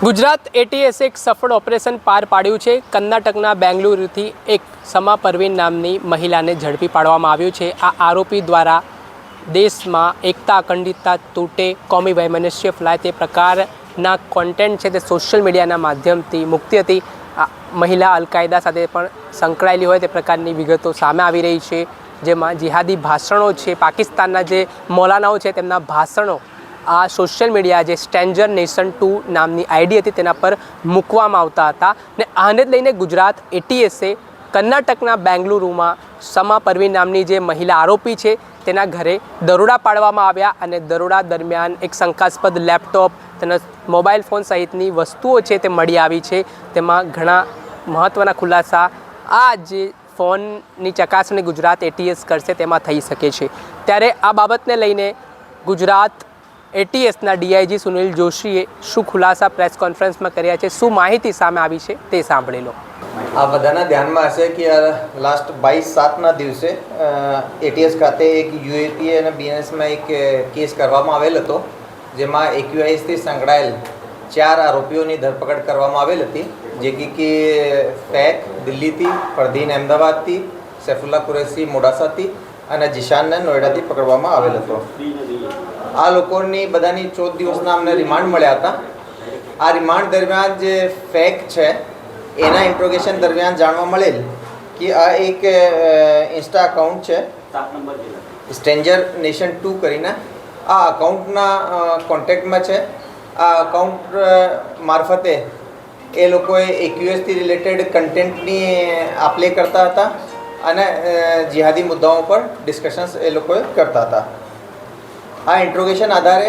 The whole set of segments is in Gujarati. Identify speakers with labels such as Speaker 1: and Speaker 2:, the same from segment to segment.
Speaker 1: ગુજરાત એટીએસ એક સફળ ઓપરેશન પાર પાડ્યું છે. કર્ણાટકના બેંગલુરુથી એક સમા પરવીન નામની મહિલાને ઝડપી પાડવામાં આવ્યું છે. આ આરોપી દ્વારા દેશમાં એકતા, અખંડિતતા તૂટે, કોમી વૈમનસ્ય ફ્લાય તે પ્રકારના કોન્ટેન્ટ છે તે સોશિયલ મીડિયાના માધ્યમથી મુક્તિ હતી. આ મહિલા અલકાયદા સાથે પણ સંકળાયેલી હોય તે પ્રકારની વિગતો સામે આવી રહી છે. જેમાં જિહાદી ભાષણો છે, પાકિસ્તાનના જે મૌલાનાઓ છે તેમના ભાષણો આ સોશિયલ મીડિયા જે સ્ટેન્જર નેશન ટુ નામની આઈડી હતી તેના પર મૂકવામાં આવતા હતા ને આને જ લઈને ગુજરાત એટીએસે કર્ણાટકના બેંગલુરુમાં સમા પરવીન નામની જે મહિલા આરોપી છે તેના ઘરે દરોડા પાડવામાં આવ્યા અને દરોડા દરમિયાન એક શંકાસ્પદ લેપટોપ તેના મોબાઈલ ફોન સહિતની વસ્તુઓ છે તે મળી આવી છે. તેમાં ઘણા મહત્ત્વના ખુલાસા આ જે ફોનની ચકાસણી ગુજરાત એટીએસ કરશે તેમાં થઈ શકે છે. ત્યારે આ બાબતને લઈને ગુજરાત એટીએસના ડીઆઈજી સુનિલ જોશીએ શું ખુલાસા પ્રેસ કોન્ફરન્સમાં કર્યા છે, શું માહિતી સામે આવી છે તે સાંભળી લો.
Speaker 2: આ બધાના ધ્યાનમાં હશે કે લાસ્ટ બાવીસ સાતના દિવસે એટીએસ ખાતે એક યુએપીએ અને બીએનએસમાં એક કેસ કરવામાં આવેલ હતો, જેમાં એક્યુઆઈએસથી સંકળાયેલ ચાર આરોપીઓની ધરપકડ કરવામાં આવેલ હતી, જે કે ફેક દિલ્હીથી ફરદીન અમદાવાદથી, સૈફુલ્લા કુરેશી મોડાસાથી અને જીશાનને નોઈડાથી પકડવામાં આવેલ હતો. આ લોકોની બધાની ચૌદ દિવસના અમને રિમાન્ડ મળ્યા હતા. આ રિમાન્ડ દરમિયાન જે ફેક છે એના ઇન્ટ્રોગેશન દરમિયાન જાણવા મળેલ કે આ એક ઇન્સ્ટા અકાઉન્ટ છે. સ્ટ્રેન્જર નેશન ટુ કરીને આ અકાઉન્ટના કોન્ટેક્ટમાં છે. આ અકાઉન્ટ મારફતે એ લોકોએ એક્યુએસથી રિલેટેડ કન્ટેન્ટની આપલે કરતા હતા અને જિહાદી મુદ્દાઓ પર ડિસ્કશન્સ એ લોકોએ કરતા હતા. આ ઇન્ટ્રોગેશન આધારે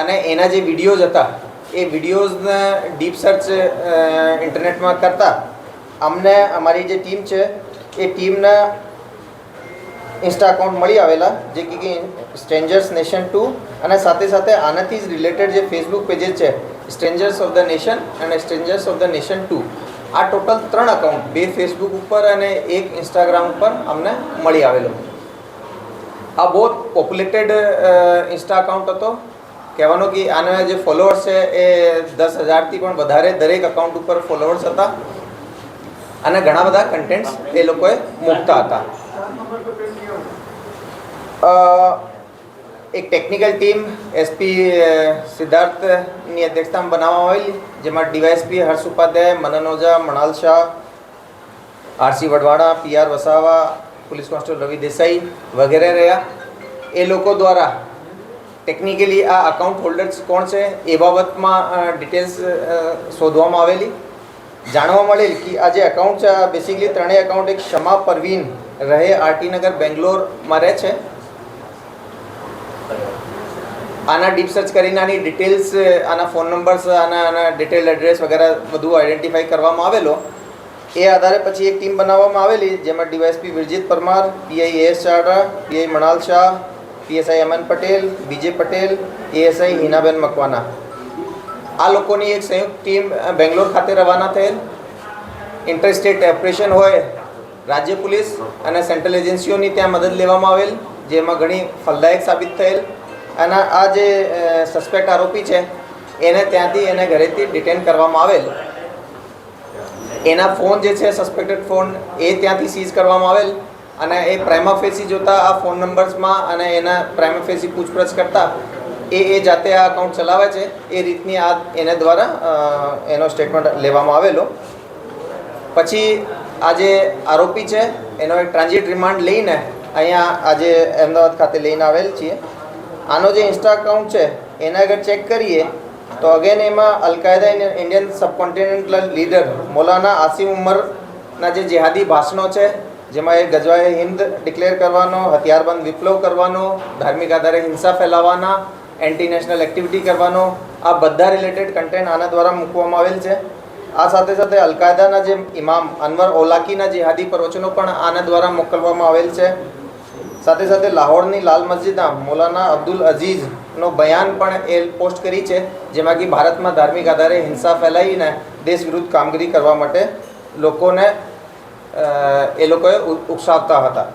Speaker 2: અને એના જે વિડીયોઝ હતા, એ વિડીયોઝને ડીપ સર્ચ ઇન્ટરનેટમાં કરતા અમને અમારી જે ટીમ છે, એ ટીમના ઇન્સ્ટા અકાઉન્ટ મળી આવેલા, જે કે સ્ટ્રેન્જર્સ નેશન ટુ અને સાથે સાથે આનાથી જ રિલેટેડ જે ફેસબુક પેजेस છે સ્ટ્રેન્જર્સ ઓફ ધ નેશન અને strangers of the nation two આ ટોટલ ત્રણ અકાઉન્ટ બે ફેસબુક ઉપર અને એક ઇન્સ્ટાગ્રામ ઉપર અમને મળી આવેલો. આ બહુ પોપ્યુલેટેડ ઇન્સ્ટા અકાઉન્ટ હતો. કહેવાનો કે આના જે ફોલોઅર્સ છે એ દસ હજારથી પણ વધારે દરેક અકાઉન્ટ ઉપર ફોલોઅર્સ હતા. અને ઘણા બધા કન્ટેન્ટ્સ એ લોકોએ મૂકતા હતા. એક ટેકનિકલ ટીમ એસપી સિદ્ધાર્થની અધ્યક્ષતામાં બનાવવામાં આવેલી, જેમાં DYSP Harsh Upadhyay Manan Ojha Manal Shah RC Vadvada PR Vasava police constable Ravi Desai વગેરે રહ્યા. એ લોકો દ્વારા ટેકનિકલી આ અકાઉન્ટ હોલ્ડર્સ કોણ છે એ બાબતમાં ડિટેલ્સ શોધવામાં આવેલી. જાણવા મળેલ કે આ જે અકાઉન્ટ છે, આ બેસિકલી ત્રણેય અકાઉન્ટ એક ક્ષમા પરવીન રહે આરટી નગર, બેંગ્લોરમાં રહે છે. આના ડીપ સર્ચ કરીને આની ડિટેલ્સ આના ફોન નંબર્સ આના આના ડિટેલ એડ્રેસ વગેરે બધું આઈડેન્ટિફાઈ કરવામાં આવેલો. એ આધારે પછી એક ટીમ બનાવવામાં આવેલી, જેમાં DYSP Virjit Parmar, PI S Chada PI Manal Shah, PSI Aman Patel, BJ Patel, ASI હિનાબેન મકવાના. આ લોકોની એક સંયુક્ત ટીમ બેંગ્લોર ખાતે રવાના થયેલ. ઇન્ટરસ્ટેટ ઓપરેશન હોય, રાજ્ય પોલીસ અને સેન્ટ્રલ એજન્સીઓની ત્યાં મદદ લેવામાં આવેલ, જેમાં ઘણી ફલદાયક સાબિત થયેલ. અને આ જે સસ્પેક્ટ આરોપી છે, એને ત્યાંથી એને ઘરેથી ડિટેન કરવામાં આવેલ. એના ફોન જે છે સસ્પેક્ટેડ ફોન એ ત્યાંથી સીઝ કરવામાં આવેલ અને એ પ્રાઇમા ફેસી જોતા આ ફોન નંબર્સમાં અને એના પ્રાઇમા ફેસી પૂછપરછ કરતા એ એ જાતે આ અકાઉન્ટ ચલાવે છે. એ રીતની આ એને દ્વારા એનો સ્ટેટમેન્ટ લેવામાં આવેલો. પછી આ જે આરોપી છે, એનો એક ટ્રાન્ઝિટ રિમાન્ડ લઈને અહીંયા આજે અમદાવાદ ખાતે લઈને આવેલ છીએ. આનો જે ઇન્સ્ટા અકાઉન્ટ છે, એના આગળ ચેક કરીએ તો અગેન એમાં al Qaeda Indian subcontinental leader Maulana Asim ઉમરના જે જેહાદી ભાષણો છે, જેમાં એ ગજવાએ હિન્દ ડિક્લેર કરવાનો, હથિયારબંધ વિપ્લવ કરવાનો, ધાર્મિક આધારે હિંસા ફેલાવવાના એન્ટી નેશનલ એક્ટિવિટી કરવાનો, આ બધા રિલેટેડ કન્ટેન્ટ આના દ્વારા મૂકવામાં આવેલ છે. આ સાથે સાથે અલકાયદાના જે ઇમામ અનવર ઓલાકીના જેહાદી પ્રવચનો પણ આના દ્વારા મોકલવામાં આવેલ છે. સાથે સાથે લાહોરની લાલ મસ્જિદના મૌલાના અબ્દુલ અઝીઝનો બયાન પણ એ પોસ્ટ કરી છે જેમાં કે ભારતમાં ધાર્મિક આધારે હિંસા ફેલાવીને દેશ વિરુદ્ધ કામગીરી કરવા માટે લોકોને એ લોકોએ ઉકસાવતા હતા.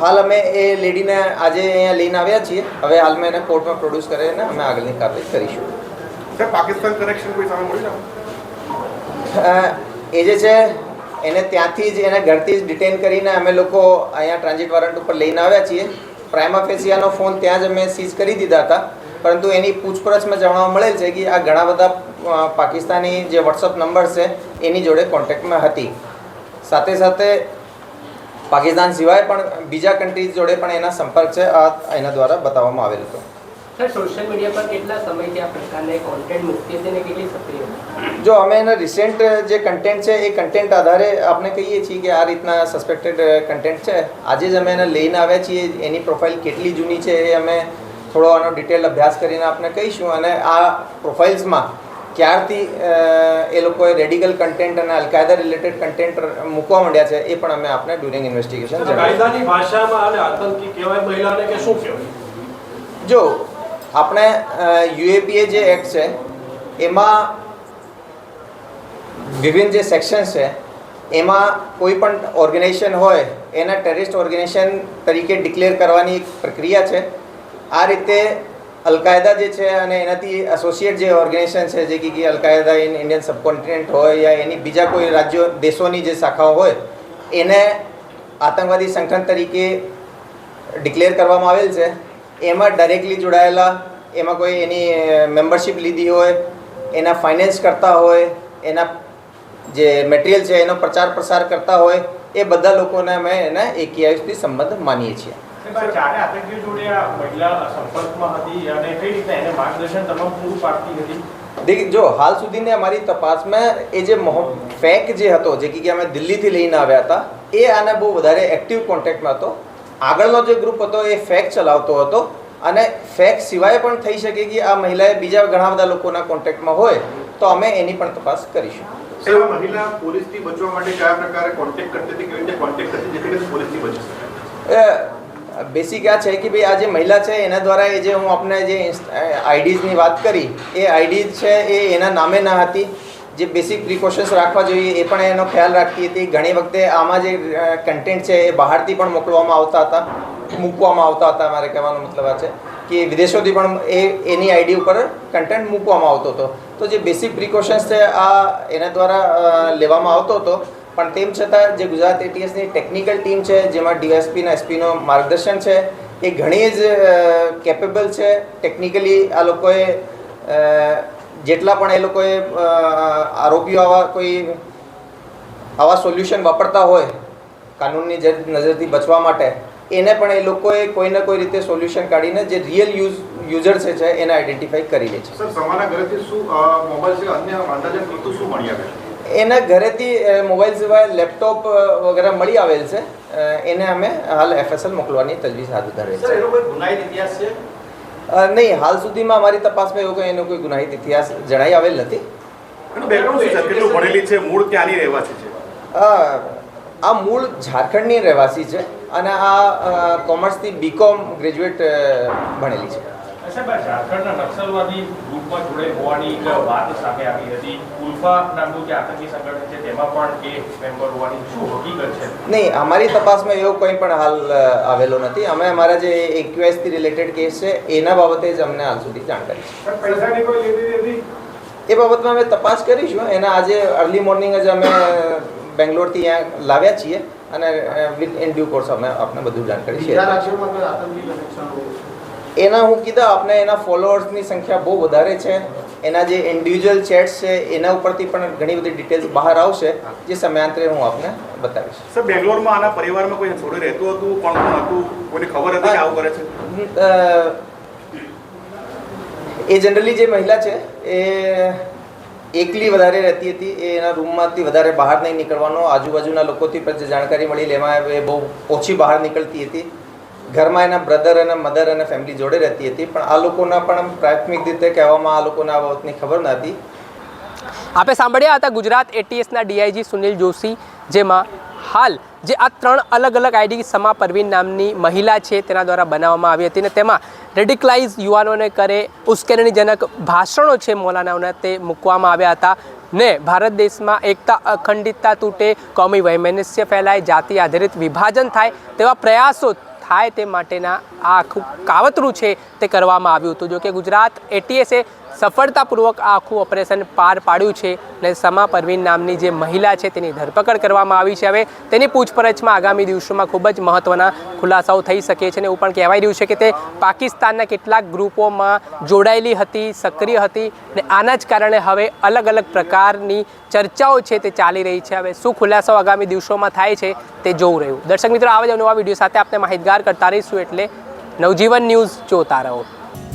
Speaker 2: હાલ અમે એ લેડીને આજે અહીંયા લઈને આવ્યા છીએ. હવે હાલ મેં એને કોર્ટમાં પ્રોડ્યુસ કરીને અમે આગળની કાર્યવાહી કરીશું.
Speaker 3: પાકિસ્તાન કનેક્શન કોઈ સામે
Speaker 2: એ જે છે એને ત્યાંથી જ એને ઘરથી જ ડિટેન કરીને અમે લોકો અહીંયા ટ્રાન્ઝિટ વોરંટ ઉપર લઈને આવ્યા છીએ. પ્રાઇમા ફેસિયાનો ફોન ત્યાં જ અમે સીઝ કરી દીધા હતા. પરંતુ એની પૂછપરછમાં જાણવા મળેલ છે કે આ ઘણા બધા પાકિસ્તાની જે વોટ્સઅપ નંબર છે, એની જોડે કોન્ટેક્ટમાં હતી. સાથે સાથે પાકિસ્તાન સિવાય પણ બીજા કન્ટ્રીઝ જોડે પણ એના સંપર્ક છે, આ એના દ્વારા બતાવવામાં આવેલ હતો.
Speaker 1: સર સોશિયલ મીડિયા પર કેટલા સમયથી આ પ્રકારની કોન્ટેન્ટ હતી અને કેટલી સક્રિય
Speaker 2: જો અમે એના રિસેન્ટ જે કન્ટેન્ટ છે એ કન્ટેન્ટ આધારે આપણે કહીએ છીએ કે આ રીતના સસ્પેક્ટેડ કન્ટેન્ટ છે. આજે જ અમે એને લઈને આવ્યા છીએ. એની પ્રોફાઇલ કેટલી જૂની છે એ અમે થોડો આનો ડિટેલ અભ્યાસ કરીને આપણે કહીશું. અને આ પ્રોફાઇલ્સમાં ક્યારથી એ લોકોએ રેડિકલ કન્ટેન્ટ અને અલકાયદા રિલેટેડ કન્ટેન્ટ મૂકવા માંડ્યા છે એ પણ અમે આપણે ડ્યુરિંગ ઇન્વેસ્ટિગેશન
Speaker 4: કાયદાની ભાષામાં આને આતંકી કહેવાય મહિલાને કે શું કહેવાય?
Speaker 2: જો આપણે યુએપીએ જે એક્ટ છે, એમાં વિભિન્ન જે સેક્શન્સ છે, એમાં કોઈ પણ ઓર્ગેનાઇઝેશન હોય, એને ટેરરિસ્ટ ઓર્ગેનાઇઝેશન તરીકે ડિક્લેર કરવાની એક પ્રક્રિયા છે. આ રીતે અલકાયદા જે છે અને એનાથી એસોસિએટ જે ઓર્ગેનાઇઝેશન છે, જે કે અલકાયદા, ઇન, ઇન્ડિયન સબકોન્ટિનેન્ટ હોય યા એની બીજા કોઈ રાજ્યો, દેશોની જે શાખાઓ હોય, એને આતંકવાદી સંગઠન તરીકે ડિક્લેર કરવામાં આવેલ છે. એમાં ડાયરેક્ટલી જોડાયેલા એમાં કોઈ એની મેમ્બરશિપ લીધી હોય એના ફાઇનાન્સ કરતા હોય એના જે મટીરિયલ છે એનો પ્રચાર પ્રસાર કરતા હોય એ બધા લોકોને અમે એને એકેઆઈથી સંબંધ માનીએ છીએ. દેખ જો હાલ સુધીની અમારી તપાસમાં એ જે ફેક જે હતો જે કે અમે દિલ્હીથી લઈને આવ્યા હતા એ આને બહુ વધારે એક્ટિવ કોન્ટેક્ટમાં હતો. આગળનો જે ગ્રુપ હતો એ ફેક ચલાવતો હતો અને ફેક સિવાય પણ થઈ શકે કે આ મહિલાએ બીજા ઘણા બધા લોકોના કોન્ટેક્ટમાં હોય તો અમે એની પણ તપાસ કરીશું.
Speaker 3: મહિલા પોલીસથી બચવા માટે કયા પ્રકારે કોન્ટેક્ટ કરતી હતી કેવી રીતે કોન્ટેક્ટ કરતી જેથી પોલીસથી બચી શકાય
Speaker 2: બેસિક આ છે કે ભાઈ આ જે મહિલા છે એના દ્વારા એ જે હું આપણે જે આઈડીઝની વાત કરી એ આઈડીઝ છે એ એના નામે ન હતી. જે બેસિક પ્રિકોશન્સ રાખવા જોઈએ એ પણ એનો ખ્યાલ રાખતી હતી ઘણી વખતે આમાં જે કન્ટેન્ટ છે એ બહારથી પણ મોકલવામાં આવતા હતા, મૂકવામાં આવતા હતા મારે કહેવાનો મતલબ આ છે કે વિદેશોથી પણ એ, એની આઈડી ઉપર કન્ટેન્ટ મૂકવામાં આવતો હતો. તો જે બેસિક પ્રિકોશન્સ છે આ એના દ્વારા લેવામાં આવતો હતો. પણ તેમ છતાં જે ગુજરાત એટીએસની ટેકનિકલ ટીમ છે, જેમાં ડીએસપીના એસપીનો માર્ગદર્શન છે, એ ઘણી જ કેપેબલ છે. ટેકનિકલી આ લોકોએ જેટલા પણ એ લોકોએ આરોપીઓ આવા કોઈ આવા સોલ્યુશન વાપરતા હોય કાનૂનની જે નજરથી બચવા માટે એને પણ એ લોકોએ કોઈને કોઈ રીતે સોલ્યુશન કાઢીને જે રિયલ યુઝ યુઝર છે છે એને આઈડેન્ટિફાઈ કરી લે છે.
Speaker 3: સર સમાના ઘરેથી શું મોબાઈલ છે અન્ય અંદાજન પૂરતું શું મળી આવે છે?
Speaker 2: એના ઘરેથી મોબાઈલ સિવાય લેપટોપ વગેરે મળી આવેલ છે. એને અમે હાલ એફએસએલ મોકલવાની તજવીજ હાથ ધરેલ
Speaker 4: સર એનો કોઈ ગુનાહિત ઇતિહાસ છે?
Speaker 2: નહીં હાલ સુધીમાં અમારી તપાસમાં એવું કોઈ એનો કોઈ ગુનાહિત ઇતિહાસ જણાઈ આવેલ નથી. આ મૂળ ઝારખંડની રહેવાસી છે અને આ કોમર્સથી બીકોમ ગ્રેજ્યુએટ ભણેલી છે.
Speaker 4: સાહેબ ઝારખંડના નક્સલવાદી ગ્રુપમાં જોડે હોવાની વાત સામે આવી હતી. ઉલ્ફા નામનું જે આતંકી સંગઠન છે તેમાં પણ એ મેમ્બર હોવાની શું હકીકત છે?
Speaker 2: નહીં અમારી તપાસમાં એવો કંઈ પણ હાલ આવેલો નથી. અમે અમારા જે એક્યુએસથી રિલેટેડ કેસ છે એના બાબતે જ અમને હાલ સુધી જાણકારી છે.
Speaker 4: પૈસાની કોઈ લેતી હતી
Speaker 2: એ બાબતમાં અમે તપાસ કરીશું. એના આજે અર્લી મોર્નિંગ જ અમે બેંગ્લોરથી અહીંયા લાવ્યા છીએ. અને વિથ ઇન ડ્યુ કોર્સ અમે આપને બધું જાણકારી શેર કરીશું. એના હું કીધા આપને એના ફોલોઅર્સની સંખ્યા બહુ વધારે છે. એના જે ઇન્ડિવિજ્યુઅલ ચેટ્સ છે એના ઉપરથી પણ ઘણી બધી ડિટેલ્સ બહાર આવશે જે સમયાંતરે હું આપને બતાવીશ.
Speaker 3: સર બેંગ્લોરમાં આના પરિવારમાં કોઈ જોડે રહેતું હતું? કોણ કોણ હતું? કોઈને ખબર હતી કે આવું કરે છે?
Speaker 2: એ જનરલી જે મહિલા છે એ એકલી વધારે રહેતી હતી. એ એના રૂમમાંથી વધારે બહાર નહીં નીકળવાનો. આજુબાજુના લોકોથી પણ જે જાણકારી મળી એમાં એ બહુ ઓછી બહાર નીકળતી હતી. ઘરમાં એના બ્રધર અને મધર અને ફેમિલી જોડે રહેતી હતી, પણ આ લોકોના પણ પ્રાથમિક રીતે કહેવામાં આ લોકોને બાબતની ખબર નહોતી
Speaker 1: આપે સાંભળ્યા હતા ગુજરાત એટીએસના ડીઆઈજી સુનિલ જોશી, જેમાં હાલ જે આ ત્રણ અલગ અલગ આઈડી સમા પરવીન નામની મહિલા છે તેના દ્વારા બનાવવામાં આવી હતી અને તેમાં રેડિકલાઇઝ યુવાનોને કરે ઉશ્કેરણીજનક ભાષણો છે મૌલાનાઓના તે મૂકવામાં આવ્યા હતા ને ભારત દેશમાં એકતા અખંડિતતા તૂટે, કોમી વૈમનસ્ય ફેલાય, જાતિ આધારિત વિભાજન થાય તેવા પ્રયાસો થાય તે માટેના આ આખું કાવતરું છે તે કરવામાં આવ્યું હતું. જો કે ગુજરાત એટીએસે સફળતાપૂર્વક આ આખું ઓપરેશન પાર પાડ્યું છે અને સમા પરવીન નામની જે મહિલા છે તેની ધરપકડ કરવામાં આવી છે. હવે તેની પૂછપરછમાં આગામી દિવસોમાં ખૂબ જ મહત્ત્વના ખુલાસાઓ થઈ શકે છે અને એવું પણ કહેવાય રહ્યું છે કે તે પાકિસ્તાનના કેટલાક ગ્રુપોમાં જોડાયેલી હતી, સક્રિય હતી અને આના જ કારણે હવે અલગ અલગ પ્રકારની ચર્ચાઓ છે તે ચાલી રહી છે. હવે શું ખુલાસાઓ આગામી દિવસોમાં થાય છે તે જોવું રહ્યું. દર્શક મિત્રો, આવા જ નવા વીડિયો સાથે આપણે માહિતગાર કરતા રહીશું એટલે નવજીવન ન્યૂઝ જોતા રહો.